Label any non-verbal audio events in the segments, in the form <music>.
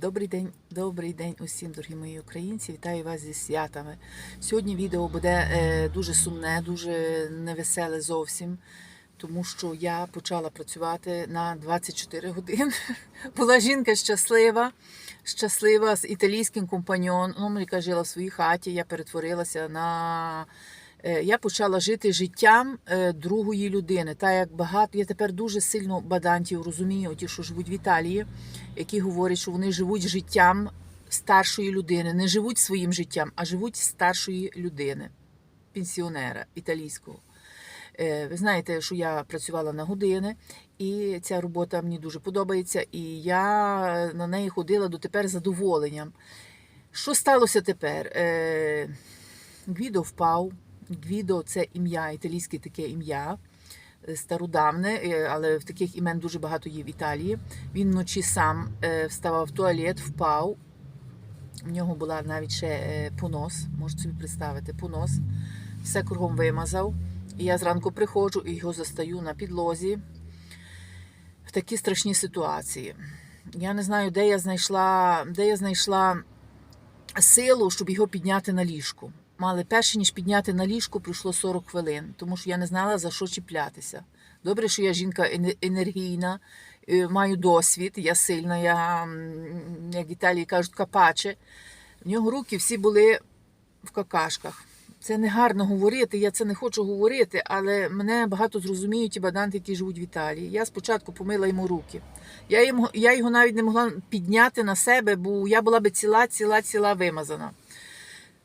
Добрий день, добрий день усім, дорогі мої українці. Вітаю вас зі святами. Сьогодні відео буде е, дуже сумне, дуже невеселе зовсім, тому що я почала працювати на 24 години. <laughs> Була жінка щаслива, щаслива з італійським компаньоном, яка жила в своїй хаті. Я перетворилася на. Е, Я почала жити життям е, другої людини. Та як багато я тепер дуже сильно бадантів розумію, ті, що живуть в Італії, які говорять, що вони живуть життям старшої людини, не живуть своїм життям, а живуть старшої людини, пенсіонера італійського. Е, Ви знаєте, що я працювала на години, і ця робота мені дуже подобається, і я на неї ходила дотепер з задоволенням. Що сталося тепер? Гвідо впав. Гвідо це ім'я, італійське таке ім'я е, стародавне, е, але в таких імен дуже багато є в Італії. Він вночі сам е, вставав в туалет, впав. У нього була навіть ще понос, можете собі представити, понос. Все кругом вимазав. І я зранку приходжу і його застаю на підлозі в такій страшній ситуації. Я не знаю, де я знайшла, де я знайшла силу, щоб його підняти на ліжку. Мали перше, ніж підняти на ліжку, пройшло 40 хвилин, тому що я не знала, за що чіплятися. Добре, що я жінка енергійна, е, маю досвід, я сильна, я, як в Італії кажуть, капаче. В нього руки всі були в какашках. Це не гарно говорити, я це не хочу говорити, але мене багато зрозуміють ті баданти, які живуть в Італії. Я спочатку помила йому руки. Я, йому, я його навіть не могла підняти на себе, бо я була би ціла, ціла, ціла вимазана.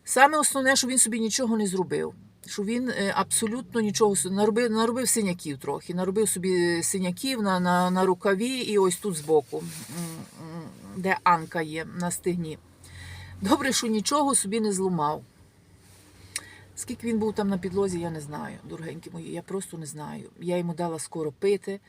Саме основне, що він собі нічого не зробив. Що він е, абсолютно нічого наробив, наробив синяків трохи, наробив собі синяків на, на, на рукаві і ось тут збоку, де Анка є на стегні. Добре, що нічого собі не зламав. Скільки він був там на підлозі, я не знаю, дорогенькі мої, я просто не знаю. Я йому дала скоро пити,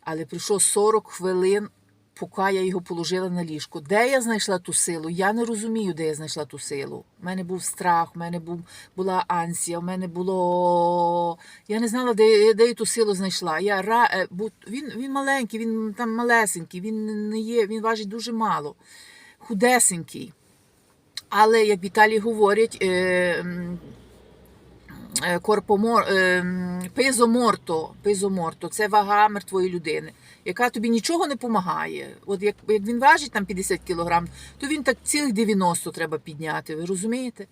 але прийшло 40 хвилин, поки я його положила на ліжко. Де я знайшла ту силу? Я не розумію, де я знайшла ту силу. У мене був страх, у мене був, була ансія, у мене було. Я не знала, де, де я ту силу знайшла. Я е, він, він маленький, він там малесенький, він не є, він важить дуже мало, худесенький. Але, як в Італії говорять, е, е, корпомор, пизоморто, пизоморто це вага мертвої людини, яка тобі нічого не допомагає. От як, як він важить там 50 кілограм, то він так цілих 90 треба підняти. Ви розумієте?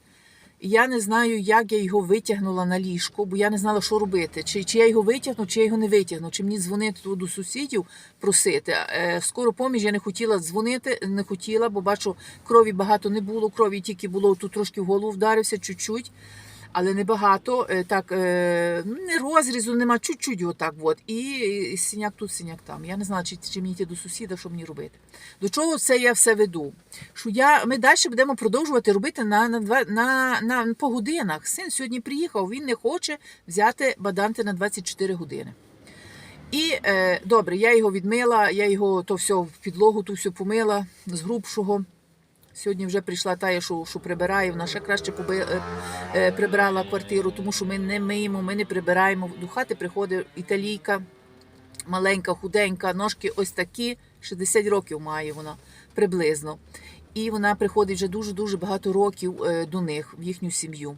І я не знаю, як я його витягнула на ліжко, бо я не знала, що робити. Чи, чи я його витягну, чи я його не витягну, чи мені дзвонити до сусідів просити. Е, Скоро поміж я не хотіла дзвонити, не хотіла, бо бачу, крові багато не було. Крові тільки було тут трошки в голову вдарився, чуть-чуть. Але небагато, е, так е, не розрізу, нема чуть-чуть отак. От. І, синяк тут, синяк там. Я не знала, чи, чи мені йти до сусіда, що мені робити. До чого це я все веду? Що я, ми далі будемо продовжувати робити на, на, два- на, на, по годинах. Син сьогодні приїхав, він не хоче взяти баданти на 24 години. І е, добре, я його відмила, я його то все в підлогу, ту все помила з грубшого. Сьогодні вже прийшла та, що, що прибирає. Вона ще краще поби, е, е, прибрала квартиру, тому що ми не миємо, ми не прибираємо. До хати приходить італійка, маленька, худенька, ножки ось такі, 60 років має вона приблизно. І вона приходить вже дуже-дуже багато років е, до них, в їхню сім'ю.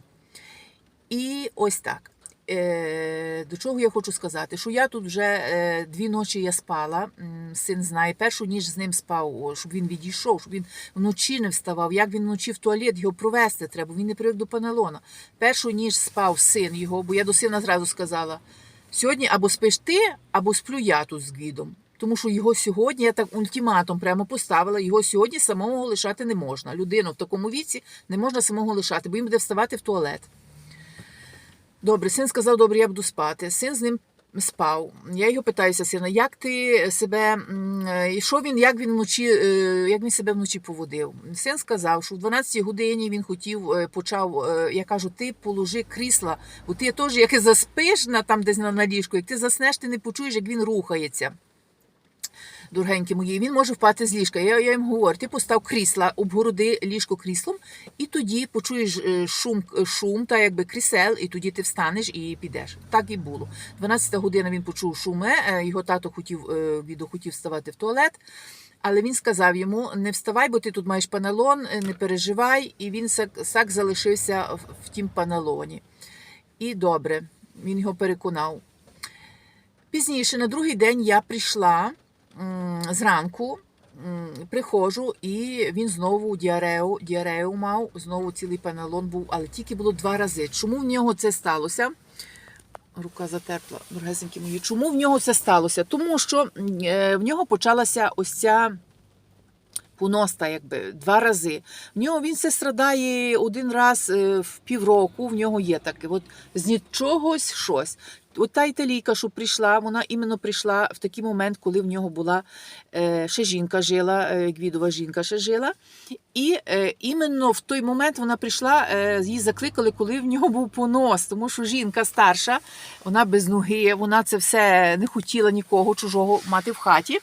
І ось так. Е, До чого я хочу сказати? Що я тут вже е, дві ночі я спала. Син знає, першу ніч з ним спав, щоб він відійшов, щоб він вночі не вставав. Як він вночі в туалет його провести треба, він не привик до панелона. Першу ніч спав син його, бо я до сина зразу сказала: сьогодні або спиш ти, або сплю я тут з гвідом. Тому що його сьогодні, я так ультиматум прямо поставила, його сьогодні самого лишати не можна. Людину в такому віці не можна самого лишати, бо він буде вставати в туалет. Добре, син сказав, добре, я буду спати. Син з ним спав. Я його питаюся, сина, як ти себе, і що він, як він вночі, е, як він себе вночі поводив? Син сказав, що в 12 годині він хотів, е, почав, е, я кажу, ти положи крісла, бо ти теж, як і заспиш на там десь на ліжку, як ти заснеш, ти не почуєш, як він рухається дорогенькі мої, він може впати з ліжка. Я, я їм говорю, ти постав крісла, обгороди ліжко кріслом, і тоді почуєш е, шум, шум та якби крісел, і тоді ти встанеш і підеш. Так і було. 12 година він почув шуме, е, його тато хотів, е, відо хотів вставати в туалет. Але він сказав йому: не вставай, бо ти тут маєш паналон, е, не переживай. І він сак, залишився в, тім паналоні. І добре, він його переконав. Пізніше, на другий день, я прийшла зранку, приходжу, і він знову діарею, діарею мав, знову цілий панелон був, але тільки було два рази. Чому в нього це сталося? Рука затерпла, дорогесенькі мої. Чому в нього це сталося? Тому що е, в нього почалася ось ця поноста, якби два рази. В нього він це страдає один раз е, в півроку. В нього є таке. От з нічогось щось. От та італійка, що прийшла, вона іменно прийшла в такий момент, коли в нього була е, ще жінка жила, е, гвідова жінка ще жила. І е, іменно в той момент вона прийшла, е, її закликали, коли в нього був понос, тому що жінка старша, вона без ноги, вона це все не хотіла нікого чужого мати в хаті.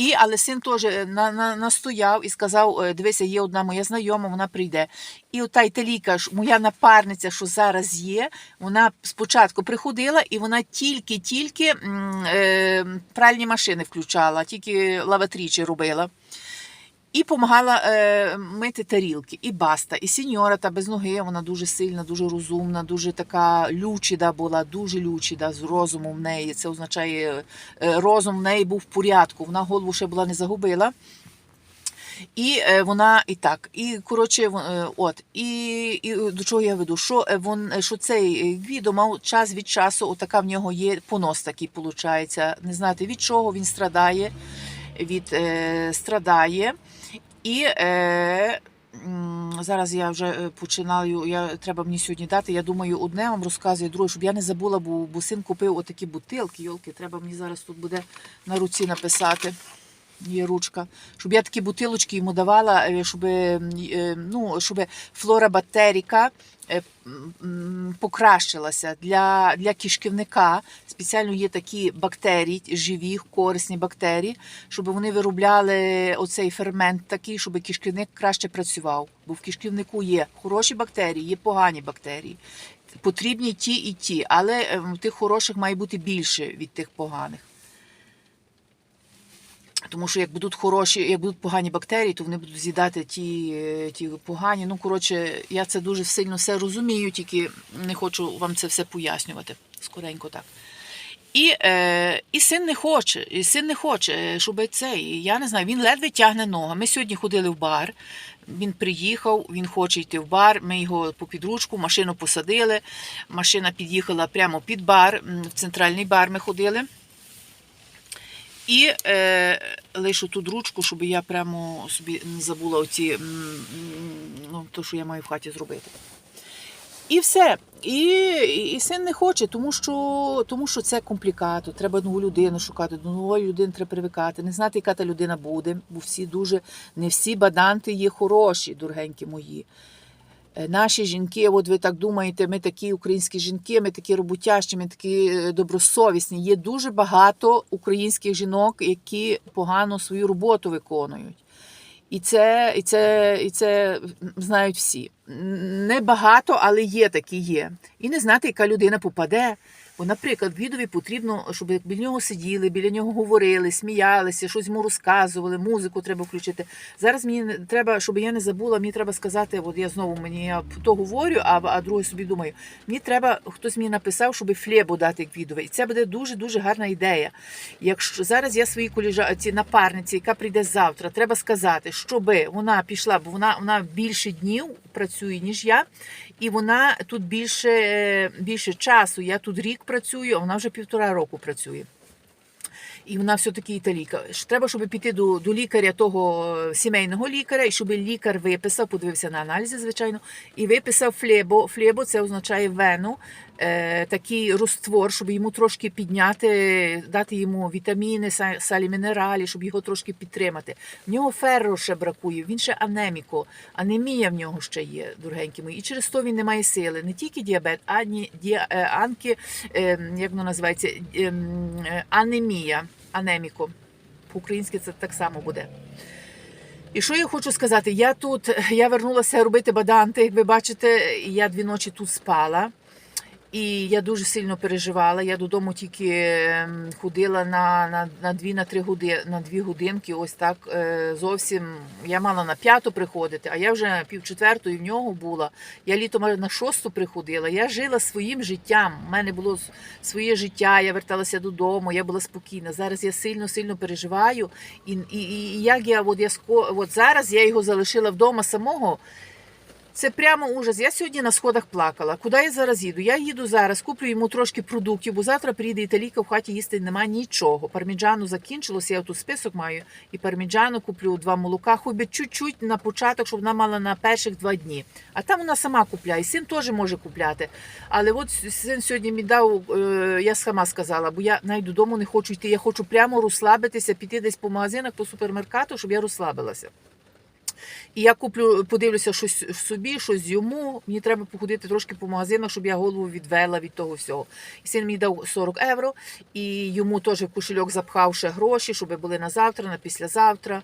І, але син теж на, на, настояв і сказав: е, дивися, є одна моя знайома, вона прийде. І ота італійка, моя напарниця, що зараз є, вона спочатку приходила і вона тільки-тільки е, пральні машини включала, тільки лаватрічі робила. І допомагала е, мити тарілки, і баста, і сіньора та без ноги. Вона дуже сильна, дуже розумна, дуже така лючіда була, дуже лючіда з розумом в неї. Це означає, е, розум в неї був в порядку. Вона голову ще була не загубила. І е, вона і так, і коротше, е, от, і, і до чого я веду? Що е, вон, що цей Гвідо мав час від часу, отака в нього є понос такий, виходить. Не знаєте від чого він страдає, від е, страдає. І е, зараз я вже е, починаю. Я треба мені сьогодні дати. Я думаю, одне вам розказую, друге, щоб я не забула, бо, бо син купив отакі бутилки. Йолки, треба мені зараз тут буде на руці написати. Є ручка, щоб я такі бутилочки йому давала, е, щоб, е, ну, щоб флора бактеріка е, покращилася для, для кишківника. Спеціально є такі бактерії, живі, корисні бактерії, щоб вони виробляли оцей фермент такий, щоб кишківник краще працював. Бо в кишківнику є хороші бактерії, є погані бактерії. Потрібні ті і ті, але е, тих хороших має бути більше від тих поганих. Тому що як будуть хороші, як будуть погані бактерії, то вони будуть з'їдати ті, е, ті погані. Ну, коротше, я це дуже сильно все розумію, тільки не хочу вам це все пояснювати. Скоренько так. І, е, і син не хоче, і син не хоче, щоб цей. Я не знаю, він ледве тягне ногу. Ми сьогодні ходили в бар. Він приїхав, він хоче йти в бар. Ми його по підручку, машину посадили. Машина під'їхала прямо під бар, в центральний бар ми ходили. І е, лишу тут ручку, щоб я прямо собі не забула оці, ну, то, що я маю в хаті зробити. І все. І, і син не хоче, тому що, тому що це комплікато. Треба нову людину шукати, до нової людини треба привикати, не знати, яка та людина буде, бо всі дуже, не всі баданти є хороші, дорогенькі мої. Е, Наші жінки, от ви так думаєте, ми такі українські жінки, ми такі роботящі, ми такі е, добросовісні. Є дуже багато українських жінок, які погано свою роботу виконують. І це, і це, і це знають всі. Не багато, але є такі є. І не знати, яка людина попаде. Бо, наприклад, відові потрібно, щоб біля нього сиділи, біля нього говорили, сміялися, щось йому розказували, музику треба включити. Зараз мені треба, щоб я не забула, мені треба сказати, от я знову мені я то говорю, а, а друге собі думаю. Мені треба, хтось мені написав, щоб флєбу дати квідове. І це буде дуже дуже гарна ідея. Якщо зараз я своїй коліжаці, напарниці, яка прийде завтра, треба сказати, щоб вона пішла, бо вона, вона більше днів працює, ніж я, і вона тут більше, е, більше часу. Я тут рік працюю, а вона вже півтора року працює. І вона все-таки італійка. Треба, щоб піти до, до лікаря, того е, сімейного лікаря, і щоб лікар виписав, подивився на аналізи, звичайно, і виписав флебо. Флебо це означає вену, такий розтвор, щоб йому трошки підняти, дати йому вітаміни, салі мінералі, щоб його трошки підтримати. В нього ферро ще бракує, він ще анеміко, анемія в нього ще є, дорогенькі мої. І через то він не має сили. Не тільки діабет, а ні, дія, е, анки, е, як воно називається, ем, е, анемія, анеміко. По-українськи це так само буде. І що я хочу сказати? Я тут я вернулася робити баданти, як ви бачите, я дві ночі тут спала. І я дуже сильно переживала. Я додому тільки ем, ходила на, на, на, дві, на, три годи, на дві годинки. Ось так е, зовсім. Я мала на п'яту приходити, а я вже пів четвертої в нього була. Я літом на шосту приходила. Я жила своїм життям. У мене було своє життя, я верталася додому, я була спокійна. Зараз я сильно сильно переживаю. І, і, і як я от, я от зараз я його залишила вдома самого. Це прямо ужас. Я сьогодні на сходах плакала. Куди я зараз їду? Я їду зараз, куплю йому трошки продуктів, бо завтра прийде італійка, в хаті їсти немає нічого. Парміджану закінчилося, я тут список маю. І парміджану куплю два молока, хоч би чуть-чуть на початок, щоб вона мала на перших два дні. А там вона сама купляє. Син теж може купляти. Але от син сьогодні мені дав, е, я сама сказала, бо я навіть додому не хочу йти. Я хочу прямо розслабитися, піти десь по магазинах, по супермеркату, щоб я розслабилася. І я куплю, подивлюся щось собі, щось йому. Мені треба походити трошки по магазинах, щоб я голову відвела від того всього. І син мені дав 40 євро, і йому теж в кошельок запхав ще гроші, щоб були на завтра, на післязавтра.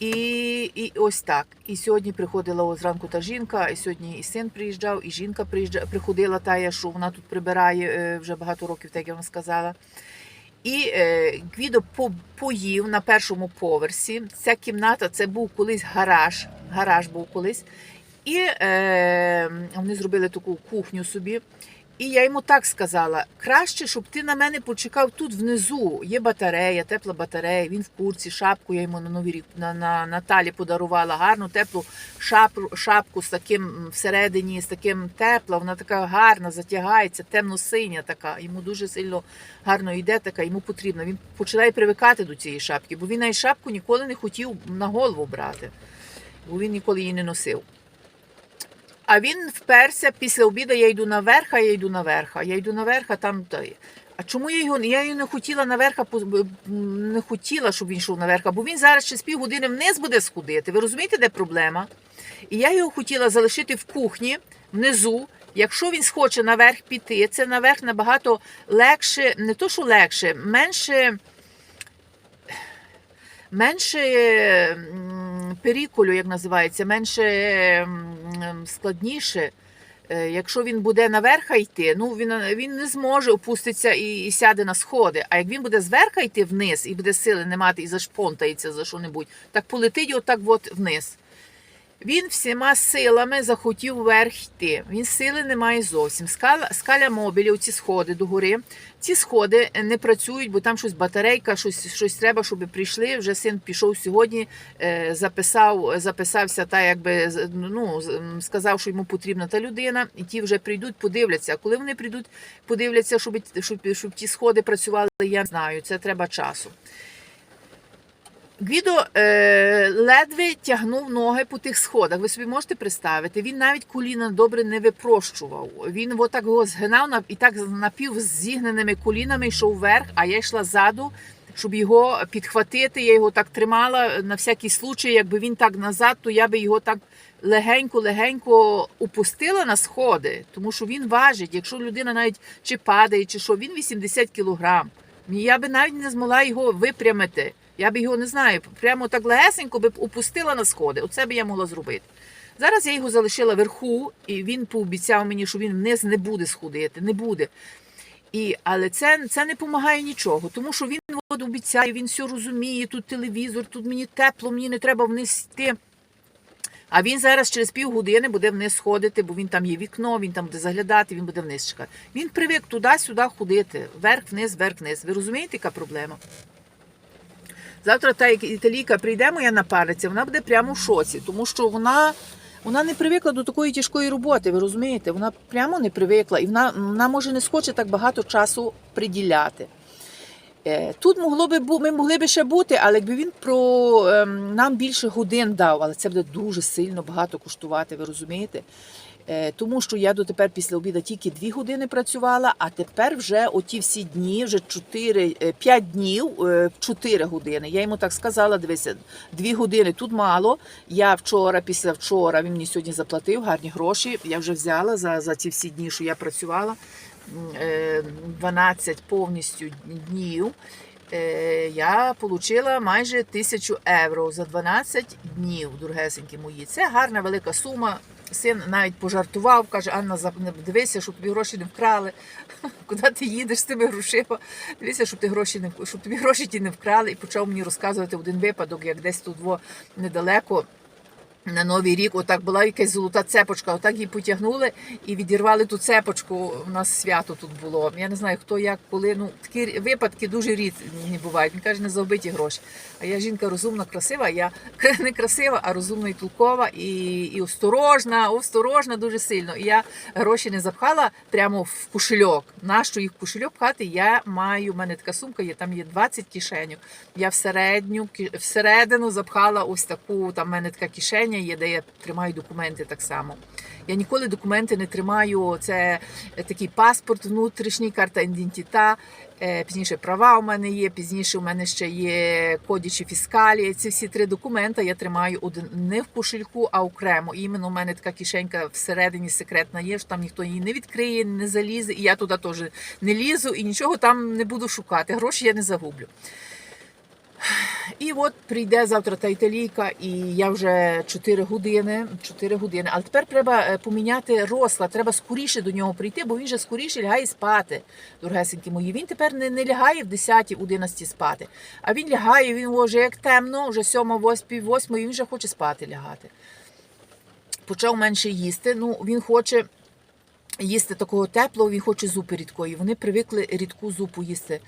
І, і ось так. І сьогодні приходила о, зранку та жінка, і сьогодні і син приїжджав, і жінка приїжджа, приходила та, що вона тут прибирає е, вже багато років, так я вам сказала. І е, Гвідо поїв на першому поверсі. Ця кімната це був колись гараж. Гараж був колись. І е, вони зробили таку кухню собі. І я йому так сказала: краще, щоб ти на мене почекав тут внизу. Є батарея, тепла батарея. Він в курці, шапку я йому на новий рік на, на Наталі подарувала гарну теплу шапку, шапку з таким всередині, з таким тепла. Вона така гарна, затягається, темно-синя така. Йому дуже сильно гарно йде така, йому потрібно. Він починає привикати до цієї шапки, бо він навіть шапку ніколи не хотів на голову брати, бо він ніколи її не носив. А він вперся після обіду, я йду наверх, а я йду наверх, а я йду наверх, а там. А чому я його я його не хотіла наверх, не хотіла, щоб він йшов наверх, бо він зараз ще з півгодини вниз буде сходити. Ви розумієте, де проблема? І я його хотіла залишити в кухні внизу. Якщо він схоче наверх піти, це наверх набагато легше, не то, що легше, менше, менше м, періколю, як називається, менше складніше. Е, Якщо він буде наверха йти, ну він, він не зможе опуститися і, і сяде на сходи. А як він буде зверха йти вниз і буде сили не мати і зашпонтається за що-небудь, так полетить отак от вниз. Він всіма силами захотів вверх йти. Він сили не має зовсім. Скаля, скаля мобілі, оці сходи догори. Ці сходи не працюють, бо там щось батарейка, щось, щось треба, щоб прийшли. Вже син пішов сьогодні, е, записав, записався та якби ну, сказав, що йому потрібна та людина, і ті вже прийдуть, подивляться. А коли вони прийдуть, подивляться, щоб, щоб, щоб ті сходи працювали, я не знаю. Це треба часу. Гвідо е, ледве тягнув ноги по тих сходах. Ви собі можете представити? Він навіть коліна добре не випрощував. Він отак його згинав на- і так напів зігненими колінами йшов вверх, а я йшла ззаду, щоб його підхватити. Я його так тримала на всякий случай, якби він так назад, то я би його так легенько-легенько упустила на сходи, тому що він важить. Якщо людина навіть чи падає, чи що, він 80 кілограм. Я би навіть не змогла його випрямити. Я б його не знаю, прямо так легесенько би опустила на сходи. Оце би я могла зробити. Зараз я його залишила вверху, і він пообіцяв мені, що він вниз не буде сходити, не буде. І, але це, це не допомагає нічого, тому що він от обіцяє, він все розуміє, тут телевізор, тут мені тепло, мені не треба вниз йти. А він зараз через півгодини буде вниз сходити, бо він там є вікно, він там буде заглядати, він буде вниз чекати. Він привик туди-сюди ходити, вверх-вниз, вверх-вниз. Ви розумієте, яка проблема? Завтра та італійка прийде, моя напарниця, вона буде прямо в шоці, тому що вона, вона не привикла до такої тяжкої роботи, ви розумієте? Вона прямо не привикла, і вона, вона може не схоче так багато часу приділяти. Е, Тут могло би ми могли би ще бути, але якби він про ем, нам більше годин дав, але це буде дуже сильно багато коштувати, ви розумієте? Е, Тому що я дотепер після обіду тільки дві години працювала, а тепер вже оті всі дні, вже 4, 5 днів, 4 години. Я йому так сказала: дивися, 2 години тут мало. Я вчора, після вчора, він мені сьогодні заплатив гарні гроші. Я вже взяла за, за ці всі дні, що я працювала. м, е, 12 повністю днів. Е, Я отримала майже тисячу євро за 12 днів, дорогесенькі мої. Це гарна велика сума. Син навіть пожартував, каже, Анна, дивися, щоб тобі гроші не вкрали. <laughs> Куди ти їдеш з тими грошима? Дивися, щоб ти гроші не щоб тобі гроші ті не вкрали. І почав мені розказувати один випадок, як десь тут недалеко. На Новий рік, отак була якась золота цепочка, отак її потягнули і відірвали ту цепочку. У нас свято тут було. Я не знаю, хто як, коли. Ну, такі випадки дуже рідні бувають. Він каже, не завбиті гроші. А я жінка розумна, красива, я <laughs> не красива, а розумна і толкова, і, і осторожна, осторожна дуже сильно. І я гроші не запхала прямо в кошельок. Нащо їх в кошельок пхати? Я маю, в мене така сумка є, там є 20 кишеньок. Я всередню, всередину запхала ось таку, там в мене така кишеня є, де я тримаю документи так само. Я ніколи документи не тримаю. Це е, такий паспорт внутрішній, карта ідентита. е, Пізніше права у мене є, пізніше у мене ще є кодічі фіскалі. Ці всі три документи я тримаю один не в кошельку, а окремо. І іменно у мене така кишенька всередині секретна є, що там ніхто її не відкриє, не залізе. І я туди теж не лізу і нічого там не буду шукати. Гроші я не загублю. І от прийде завтра та італійка, і я вже 4 години. 4 години. Але тепер треба е, поміняти розклад, треба скоріше до нього прийти, бо він же скоріше лягає спати, дорогесенькі мої. Він тепер не, не лягає в 10-11 спати. А він лягає, він вже як темно, вже 7, 8, 8, і він вже хоче спати лягати. Почав менше їсти. Ну, він хоче їсти такого теплого, він хоче зупи рідкої. Вони привикли рідку зупу їсти.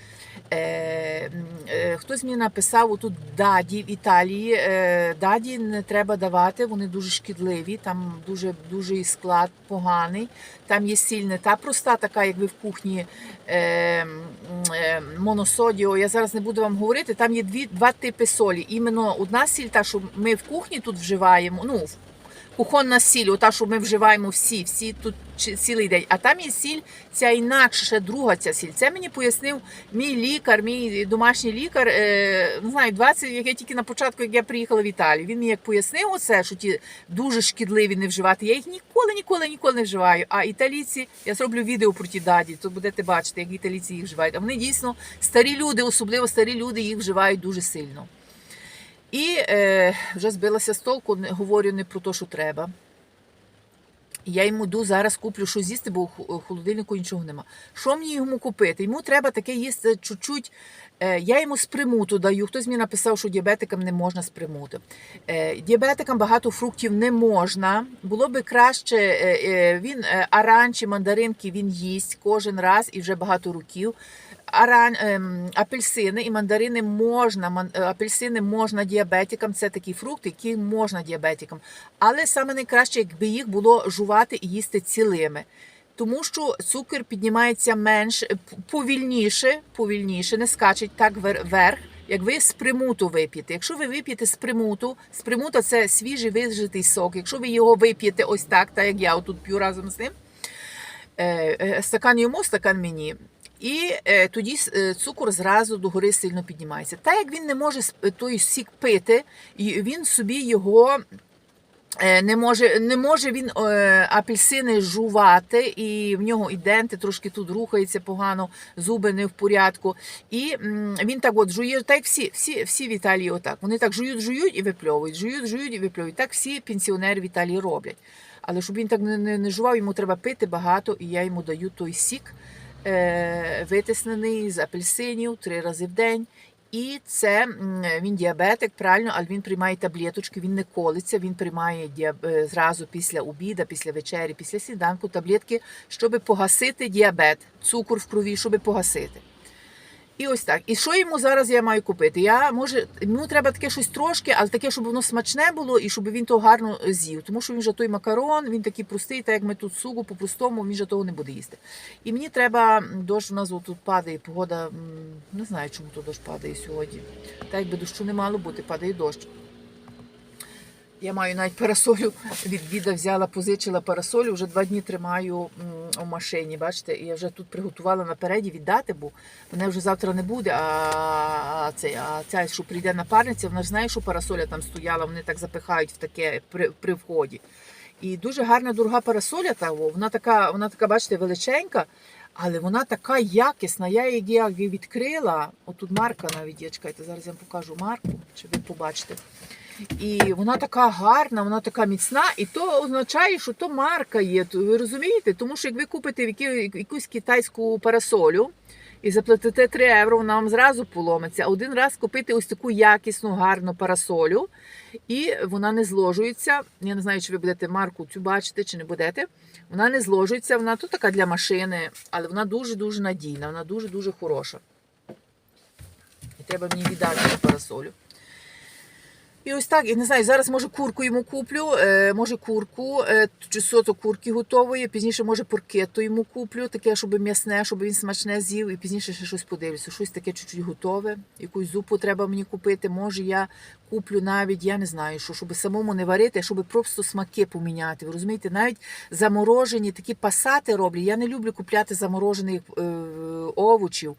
Е, е, хтось мені написав тут даді в Італії. Е, даді не треба давати, вони дуже шкідливі, там дуже, дуже склад поганий. Там є сіль не та проста, така, як ви в кухні е, е, моносодіо. Я зараз не буду вам говорити. Там є дві, два типи солі. Іменно одна сіль, та, що ми в кухні тут вживаємо. Ну, кухонна сіль, ота, що ми вживаємо всі, всі тут цілий день. А там є сіль, ця інакша, ще друга ця сіль. Це мені пояснив мій лікар, мій домашній лікар. Е, не знаю, 20, як я тільки на початку, як я приїхала в Італію. Він мені як пояснив оце, що ті дуже шкідливі не вживати. Я їх ніколи, ніколи, ніколи не вживаю. А італійці, я зроблю відео про ті даді, то будете бачити, як італійці їх вживають. А вони дійсно старі люди, особливо старі люди, їх вживають дуже сильно. І е, вже збилася з толку, говорю не про те, що треба. Я йому йду зараз куплю що з'їсти, бо у холодильнику нічого нема. Що мені йому купити? Йому треба таке їсти чуть-чуть. Е, я йому з примуту даю. Хтось мені написав, що діабетикам не можна з примуту. Е, діабетикам багато фруктів не можна. Було би краще, е, він аранчі, мандаринки він їсть кожен раз і вже багато років. Аран, ем, апельсини і мандарини можна, апельсини можна діабетикам, це такі фрукти, які можна діабетикам. Але саме найкраще, якби їх було жувати і їсти цілими. Тому що цукор піднімається менш е, повільніше, повільніше, не скачить так вер- вверх, як ви з примуту вип'єте. Якщо ви вип'єте з примуту, з примута це свіжий вижитий сок. Якщо ви його вип'єте ось так, так як я отут п'ю разом з ним, е, е, стакан йому, стакан мені. І тоді цукор зразу догори сильно піднімається. Так як він не може той сік пити, він собі його не може, не може він е, апельсини жувати, і в нього і денти трошки тут рухається погано, зуби не в порядку. І він так от жує, так всі, всі, всі в Італії отак. Вони так жують, жують і випльовують, жують, жують і випльовують. Так всі пенсіонери в Італії роблять. Але щоб він так не, не, не жував, йому треба пити багато, і я йому даю той сік е, витиснений з апельсинів три рази в день. І це він діабетик, правильно, але він приймає таблеточки, він не колиться, він приймає діаб- е, зразу після обіда, після вечері, після сніданку таблетки, щоб погасити діабет, цукор в крові, щоб погасити. І ось так. І що йому зараз я маю купити? Я може, йому треба таке щось трошки, але таке, щоб воно смачне було і щоб він то гарно з'їв. Тому що він же той макарон, він такий простий, так як ми тут сугу по-простому, він же того не буде їсти. І мені треба дощ у нас тут падає, погода не знаю, чому то дощ падає сьогодні. Так якби дощу не мало бути, падає дощ. Я маю навіть парасолю від діда взяла, позичила парасолю, вже два дні тримаю у машині. Бачите, і я вже тут приготувала напереді віддати, бо мене вже завтра не буде. А цей, а ця, що прийде напарниця, вона ж знає, що парасоля там стояла, вони так запихають в таке при, при вході. І дуже гарна дорога парасоля, та, вона така, вона така, бачите, величенька, але вона така якісна. Я її відкрила. Отут марка навіть є, чекайте, зараз я вам покажу марку, щоб ви побачите. І вона така гарна, вона така міцна, і то означає, що то марка є. Ви розумієте? Тому що як ви купите якусь китайську парасолю і заплатите 3 євро, вона вам зразу поломиться. Один раз купити ось таку якісну, гарну парасолю, і вона не зложується. Я не знаю, чи ви будете марку цю бачити, чи не будете. Вона не зложується, вона тут така для машини, але вона дуже-дуже надійна, вона дуже-дуже хороша. І треба мені віддати парасолю. І ось так, я не знаю, зараз може курку йому куплю, е, може курку, е, чи сото курки готової, пізніше може поркетто йому куплю, таке, щоб м'ясне, щоб він смачне з'їв, і пізніше ще щось подивлюся. Щось таке чуть-чуть готове, якусь зупу треба мені купити. Може я куплю навіть, я не знаю, що, щоб самому не варити, а щоб просто смаки поміняти. Ви розумієте, навіть заморожені такі пасати роблять. Я не люблю купляти заморожених е, овочів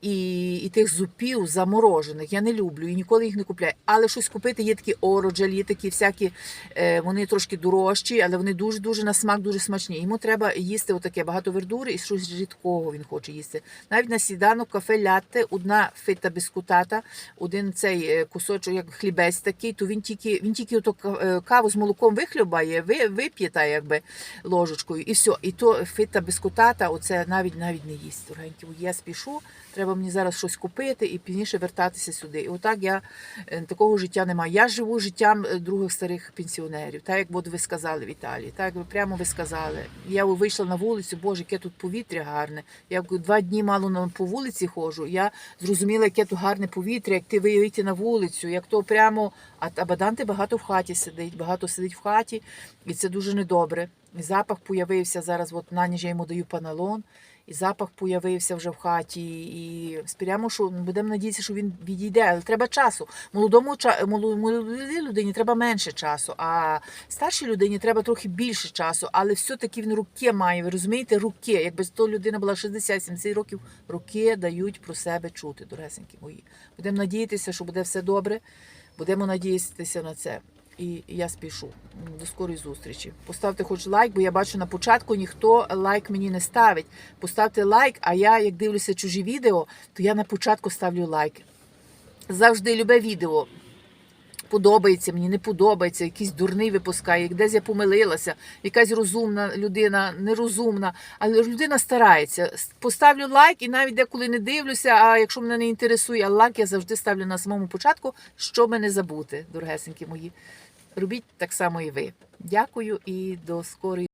і, і тих зупів заморожених. Я не люблю і ніколи їх не купляю. Але щось купити є такі ороджель, є такі всякі, е, вони трошки дорожчі, але вони дуже-дуже на смак, дуже смачні. Йому треба їсти отаке багато вердури і щось рідкого він хоче їсти. Навіть на сніданок кафе лятте, одна фита біскутата, один цей е, кусочок, як хлібець такий, то він тільки він тільки ото е, каву з молоком вихлюбає, ви, вип'є та якби ложечкою, і все. І то фита біскутата, оце навіть навіть не їсть. Дорогенькі, я спішу, треба мені зараз щось купити і пізніше вертатися сюди. І отак я е, такого життя немає. Я живу життям е, других старих пенсіонерів, так як от ви сказали в Італії, так як ви прямо ви сказали. Я вийшла на вулицю, боже, яке тут повітря гарне. Я два дні мало по вулиці ходжу. Я зрозуміла, яке тут гарне повітря, як ти вийти на вулицю, як то прямо. А, а Баданти багато в хаті сидить, багато сидить в хаті, і це дуже недобре. І запах появився зараз. От на ніж я йому даю паналон. І запах появився вже в хаті, і спірямо, що будемо надіятися, що він відійде. Але треба часу. Молодому молодій людині треба менше часу, а старшій людині треба трохи більше часу. Але все-таки він руки має. Ви розумієте, руки. Якби то людина була 60-70 років, руки дають про себе чути, дорогесенькі мої. Будемо надіятися, що буде все добре. Будемо надіятися на це. І я спішу. До скорої зустрічі. Поставте хоч лайк, бо я бачу на початку ніхто лайк мені не ставить. Поставте лайк, а я, як дивлюся чужі відео, то я на початку ставлю лайк. Завжди любе відео. Подобається мені, не подобається, якийсь дурний випускає, десь я помилилася, якась розумна людина, нерозумна, але людина старається. Поставлю лайк і навіть деколи не дивлюся, а якщо мене не інтересує, а лайк я завжди ставлю на самому початку, щоб не забути, дорогесенькі мої. Робіть так само і ви. Дякую і до скорої.